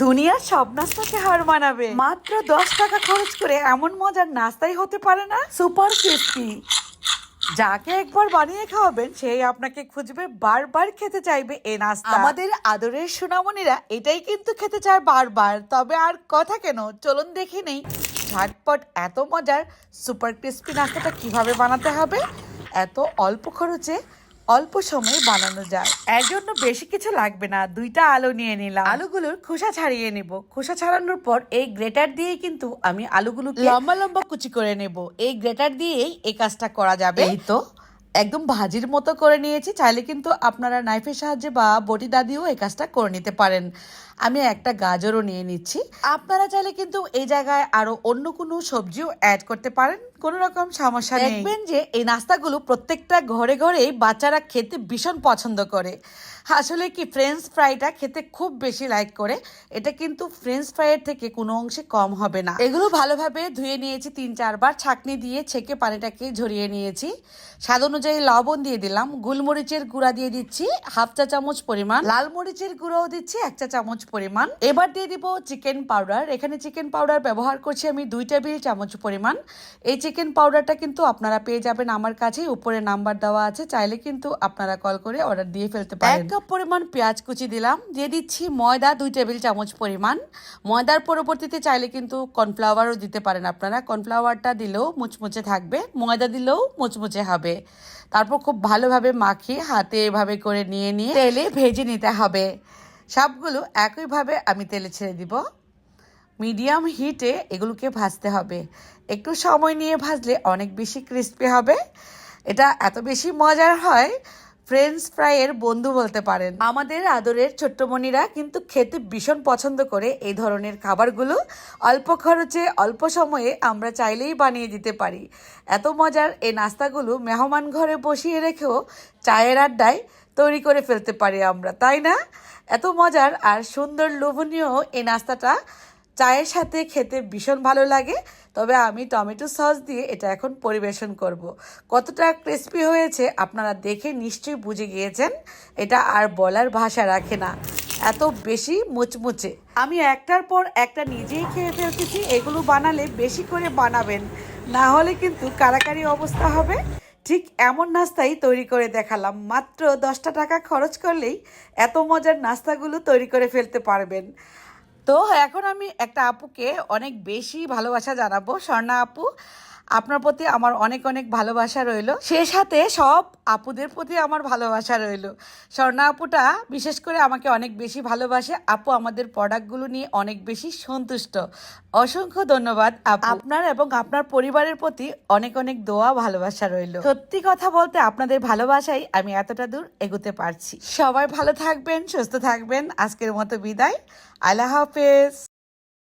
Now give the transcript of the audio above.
দুনিয়ার সব নাস্তাকে হার মানাবে। মাত্র দশ টাকা খরচ করে এমন মজার নাস্তাই হতে পারে না? সুপার টেস্টি যাকে একবার বানিয়ে খাওয়াবেন, সেই আপনাকে খুঁজবে, বারবার খেতে চাইবে এ নাস্তা। আমাদের আদরের সুনামনিরা এটাই কিন্তু খেতে চায় বারবার। তবে আর কথা কেন? চলুন দেখে নেই। ঝটপট এত মজার সুপার ক্রিস্পি নাস্তাটা কীভাবে বানাতে হবে? এত অল্প খরচে অল্প সময়ে বানানো যায়। এর জন্য বেশি কিছু লাগবে না। দুইটা আলু নিয়ে নিলাম। আলুগুলোর খোসা ছাড়িয়ে নেব। খোসা ছাড়ানোর পর এই গ্রেটার দিয়ে কিন্তু আমি আলুগুলো লম্বা লম্বা কুচি করে নেব। এই গ্রেটার দিয়েই এই কাজটা করা যাবে। এই তো। একদম ভাজির মতো করে নিয়েছি, চাইলে কিন্তু আপনারা নাইফের সাহায্যে বা বটি দাদিও এই কাজটা করে নিতে পারেন। আমি একটা গাজরও নিয়ে নিচ্ছি। আপনারা চাইলে কিন্তু এই জায়গায় আরও অন্য কোনো সবজিও অ্যাড করতে পারেন, কোনো রকম সমস্যা দেখবেন যে এই নাস্তাগুলো প্রত্যেকটা ঘরে ঘরেই বাচ্চারা খেতে ভীষণ পছন্দ করে। আসলে কি ফ্রেঞ্চ ফ্রাইটা খেতে খুব বেশি লাইক করে, এটা কিন্তু ফ্রেঞ্চ ফ্রাইয়ের থেকে কোনো অংশে কম হবে না। এগুলো ভালোভাবে ধুয়ে নিয়েছি তিন চারবার, ছাকনি দিয়ে ছেঁকে পানিটাকে ঝরিয়ে নিয়েছি। স্বাদ অনুযায়ী লবণ দিয়ে দিলাম, গোলমরিচের গুঁড়া দিয়ে দিচ্ছি, হাফ চা চামচ পরিমাণ। লাল মরিচের গুঁড়াও দিচ্ছি, এক চা চামচ পরিমাণ। এবার দিয়ে দিব চিকেন পাউডার। এখানে চিকেন পাউডার ব্যবহার করছি আমি দুই টেবিল চামচ পরিমাণ। এই চিকেন পাউডারটা কিন্তু আপনারা পেয়ে যাবেন আমার কাছেই। উপরে নাম্বার দেওয়া আছে, চাইলে কিন্তু আপনারা কল করে অর্ডার দিয়ে ফেলতে পারেন। এক কাপ পরিমাণ পেঁয়াজ কুচি দিলাম, দিয়ে দিচ্ছি ময়দা দুই টেবিল চামচ পরিমাণ। ময়দার পরবর্তীতে চাইলে কিন্তু কর্নফ্লাওয়ারও দিতে পারেন আপনারা। কর্নফ্লাওয়ারটা দিলেও মুচমুচে থাকবে, ময়দা দিলেও মুচমুচে হবে। তারপর খুব ভালোভাবে মাখিয়ে হাতে এভাবে করে নিয়ে নিয়ে তেলে ভেজে নিতে হবে। সবগুলো একইভাবে আমি তেলে ছেড়ে দিব। মিডিয়াম হিটে এগুলোকে ভাজতে হবে। একটু সময় নিয়ে ভাজলে অনেক বেশি ক্রিস্পি হবে। এটা এত বেশি মজার হয় ফ্রেঞ্চ ফ্রাইয়ের বন্ধু বলতে পারেন। আমাদের আদরের ছোট্টমণিরা কিন্তু খেতে ভীষণ পছন্দ করে এই ধরনের খাবারগুলো। অল্প খরচে, অল্প সময়ে আমরা চাইলেই বানিয়ে দিতে পারি। এত মজার এই নাস্তাগুলো মেহমান ঘরে বসিয়ে রেখেও চায়ের আড্ডায় তৈরি করে ফেলতে পারি আমরা, তাই না? এত মজার আর সুন্দর লোভনীয় এই নাস্তাটা চায়ের সাথে খেতে ভীষণ ভালো লাগে, তবে আমি টমেটো সস দিয়ে এটা এখন পরিবেশন করব। কতটা ক্রিস্পি হয়েছে আপনারা দেখে নিশ্চয়ই বুঝে গিয়েছেন, এটা আর বলার ভাষা রাখে না। এত বেশি মুচমুচে। আমি একটার পর একটা নিজেই খেয়ে ফেলতেছি, এগুলো বানালে বেশি করে বানাবেন। না হলে কিন্তু কারাকারি অবস্থা হবে। ঠিক এমন নাস্তাই তৈরি করে দেখালাম, মাত্র দশটা টাকা খরচ করলেই এত মজার নাস্তাগুলো তৈরি করে ফেলতে পারবেন। তো এখন আমি একটা আপুকে অনেক বেশি ভালোবাসা জানাব। স্বর্ণা আপু আপনার প্রতি আমার অনেক অনেক ভালোবাসা রইল। সে সাথে সব আপুদের প্রতি আমার ভালোবাসা রইল। স্বর্ণা আপুটা বিশেষ করে আমাকে অনেক বেশি ভালোবাসে। আপু আমাদের প্রোডাক্টগুলো নিয়ে অনেক বেশি সন্তুষ্ট। অসংখ্য ধন্যবাদ আপু। আপনার এবং আপনার পরিবারের প্রতি অনেক অনেক দোয়া, ভালোবাসা রইল। সত্যি কথা বলতে আপনাদের ভালোবাসাই আমি এতটা দূর এগোতে পারছি। সবাই ভালো থাকবেন, সুস্থ থাকবেন। আজকের মতো বিদায়। আল্লাহ হাফেজ।